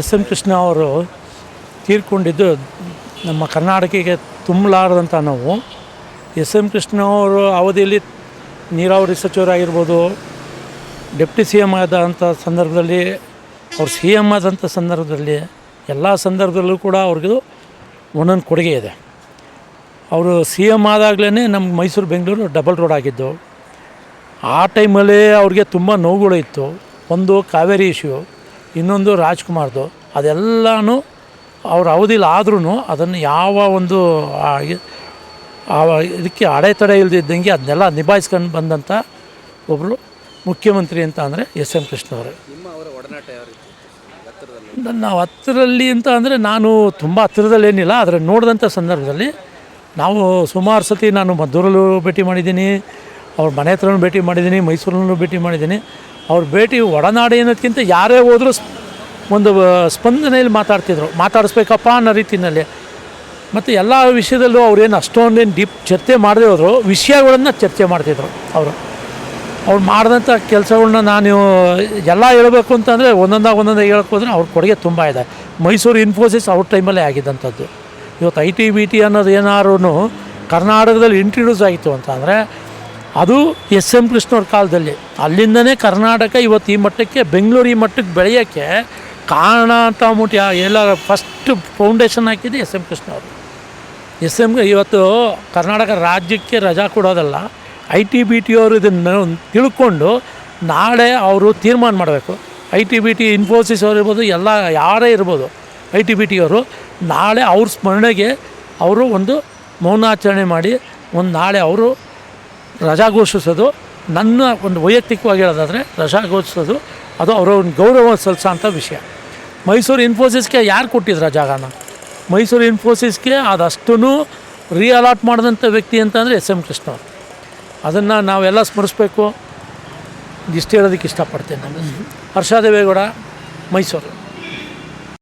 S M Krishna ಅವರು ತೀರ್ಕೊಂಡಿದ್ದು ನಮ್ಮ ಕರ್ನಾಟಕಕ್ಕೆ ತುಂಬಲಾರದಂಥ ನಾವು. ಎಸ್ ಎಂ ಕೃಷ್ಣ ಅವರು ಅವಧಿಯಲ್ಲಿ ನೀರಾವರಿ ಸಚಿವರಾಗಿರ್ಬೋದು, ಡೆಪ್ಟಿ ಸಿ ಎಂ ಆದಂಥ ಸಂದರ್ಭದಲ್ಲಿ ಅವ್ರು ಸಿ ಎಂ ಆದಂಥ ಸಂದರ್ಭದಲ್ಲಿ ಎಲ್ಲ ಸಂದರ್ಭದಲ್ಲೂ ಕೂಡ ಅವ್ರಿಗೂ ಒಂದೊಂದು ಕೊಡುಗೆ ಇದೆ. ಅವರು ಸಿ ಎಂ ಆದಾಗಲೇ ನಮ್ಮ ಮೈಸೂರು, ಬೆಂಗಳೂರು ಡಬಲ್ ರೋಡ್ ಆಗಿದ್ದು, ಆ ಟೈಮಲ್ಲೇ ಅವ್ರಿಗೆ ತುಂಬ ನೋವುಗಳು ಇತ್ತು. ಒಂದು ಕಾವೇರಿ ಇಶ್ಯೂ. ಇನ್ನೊಂದು ರಾಜ್ಕುಮಾರ್ದು ಅದೆಲ್ಲನೂ ಅವ್ರ ಅವಧಿಲಿ ಆದ್ರೂ ಅದನ್ನು ಯಾವ ಒಂದು ಇದಕ್ಕೆ ಅಡೆತಡೆ ಇಲ್ದಿದ್ದಂಗೆ ಅದನ್ನೆಲ್ಲ ನಿಭಾಯಿಸ್ಕೊಂಡು ಬಂದಂಥ ಒಬ್ಬರು ಮುಖ್ಯಮಂತ್ರಿ ಅಂತ ಅಂದರೆ ಎಸ್ ಎಂ ಕೃಷ್ಣ ಅವರು. ನಿಮ್ಮ ಅವರ ಒಡನಾಟ ಯಾವ ರೀತಿ? ಹತ್ತಿರದಲ್ಲಿ. ಹತ್ತಿರಲ್ಲಿ ಅಂತ ಅಂದರೆ ನಾನು ತುಂಬ ಹತ್ತಿರದಲ್ಲಿ ಏನಿಲ್ಲ ಆದರೆ ನೋಡಿದಂಥ ಸಂದರ್ಭದಲ್ಲಿ ನಾವು ಸುಮಾರು ಸತಿ ನಾನು ಮದ್ದೂರಲ್ಲೂ ಭೇಟಿ ಮಾಡಿದ್ದೀನಿ ಅವ್ರ ಮನೆ ಹತ್ರನೂ ಭೇಟಿ ಮಾಡಿದ್ದೀನಿ ಮೈಸೂರಲ್ಲೂ ಭೇಟಿ ಮಾಡಿದ್ದೀನಿ. ಅವ್ರ ಭೇಟಿ ಒಡನಾಡಿ ಅನ್ನೋದಕ್ಕಿಂತ ಯಾರೇ ಹೋದರೂ ಒಂದು ಸ್ಪಂದನೆಯಲ್ಲಿ ಮಾತಾಡ್ತಿದ್ರು. ಮಾತಾಡಿಸ್ಬೇಕಪ್ಪ ಅನ್ನೋ ರೀತಿಯಲ್ಲಿ ಮತ್ತು ಎಲ್ಲ ವಿಷಯದಲ್ಲೂ ಅವ್ರೇನು ಅಷ್ಟೊಂದೇನು ಡೀಪ್ ಚರ್ಚೆ ಮಾಡದೇ ಹೋದರು, ವಿಷಯಗಳನ್ನ ಚರ್ಚೆ ಮಾಡ್ತಿದ್ರು ಅವರು. ಅವ್ರು ಮಾಡಿದಂಥ ಕೆಲಸಗಳನ್ನ ನಾನು, ಎಲ್ಲ ಹೇಳಬೇಕು ಅಂತಂದರೆ ಒಂದೊಂದಾಗ ಒಂದೊಂದಾಗ ಹೇಳಕ್ಕೆ ಹೋದರೆ ಅವ್ರ ಕೊಡುಗೆ ತುಂಬ ಇದೆ. ಮೈಸೂರು ಇನ್ಫೋಸಿಸ್ ಅವ್ರ ಟೈಮಲ್ಲೇ ಆಗಿದ್ದಂಥದ್ದು. ಇವತ್ತು ಐ ಟಿ ಬಿ ಟಿ ಅನ್ನೋದು ಏನಾದ್ರೂ ಕರ್ನಾಟಕದಲ್ಲಿ ಇಂಟ್ರಡ್ಯೂಸ್ ಆಯಿತು ಅಂತಂದರೆ ಅದು ಎಸ್ ಎಂ ಕೃಷ್ಣವ್ರ ಕಾಲದಲ್ಲಿ. ಅಲ್ಲಿಂದನೇ ಕರ್ನಾಟಕ ಇವತ್ತು ಈ ಮಟ್ಟಕ್ಕೆ, ಬೆಂಗಳೂರು ಈ ಮಟ್ಟಕ್ಕೆ ಬೆಳೆಯೋಕ್ಕೆ ಕಾರಣ ಅಂತ ಮುಟ್ಟಿ ಎಲ್ಲ ಫಸ್ಟ್ ಫೌಂಡೇಶನ್ ಹಾಕಿದ್ದು ಎಸ್ ಎಂ ಕೃಷ್ಣ ಅವರು ಎಸ್ ಎಂ ಇವತ್ತು ಕರ್ನಾಟಕ ರಾಜ್ಯಕ್ಕೆ ರಜಾ ಕೊಡೋದಲ್ಲ, ಐ ಟಿ ಬಿ ಟಿ ಅವರು ಇದನ್ನು ತಿಳ್ಕೊಂಡು ನಾಳೆ ಅವರು ತೀರ್ಮಾನ ಮಾಡಬೇಕು. I T B T, Infosys ಅವರು ಇರ್ಬೋದು, ಎಲ್ಲ ಯಾರೇ ಇರ್ಬೋದು, ಐ ಟಿ ಬಿ ಟಿಯವರು ನಾಳೆ ಅವ್ರ ಸ್ಮರಣೆಗೆ ಅವರು ಒಂದು ಮೌನಾಚರಣೆ ಮಾಡಿ, ಒಂದು ನಾಳೆ ಅವರು ರಜಾ ಘೋಷಿಸೋದು ನನ್ನ ಒಂದು ವೈಯಕ್ತಿಕವಾಗಿ ಹೇಳೋದಾದರೆ ರಜಾ ಘೋಷಿಸೋದು ಅದು ಅವರ ಒಂದು ಗೌರವ ಸಲ್ಲಿಸೋ ಅಂಥ ವಿಷಯ. ಮೈಸೂರು ಇನ್ಫೋಸಿಸ್ಗೆ ಯಾರು ಕೊಟ್ಟಿದ್ರು ಆ ಜಾಗನ ಮೈಸೂರು ಇನ್ಫೋಸಿಸ್ಗೆ ಅದಷ್ಟೂ ರೀಅಲಾಟ್ ಮಾಡಿದಂಥ ವ್ಯಕ್ತಿ ಅಂತಂದರೆ ಎಸ್ ಎಂ ಕೃಷ್ಣ ಅವರು. ಅದನ್ನು ನಾವೆಲ್ಲ ಸ್ಮರಿಸ್ಬೇಕು. ಇಷ್ಟು ಹೇಳೋದಕ್ಕೆ ಇಷ್ಟಪಡ್ತೇನೆ ನಾನು. ಹರ್ಷ ದೇವೇಗೌಡ, ಮೈಸೂರು.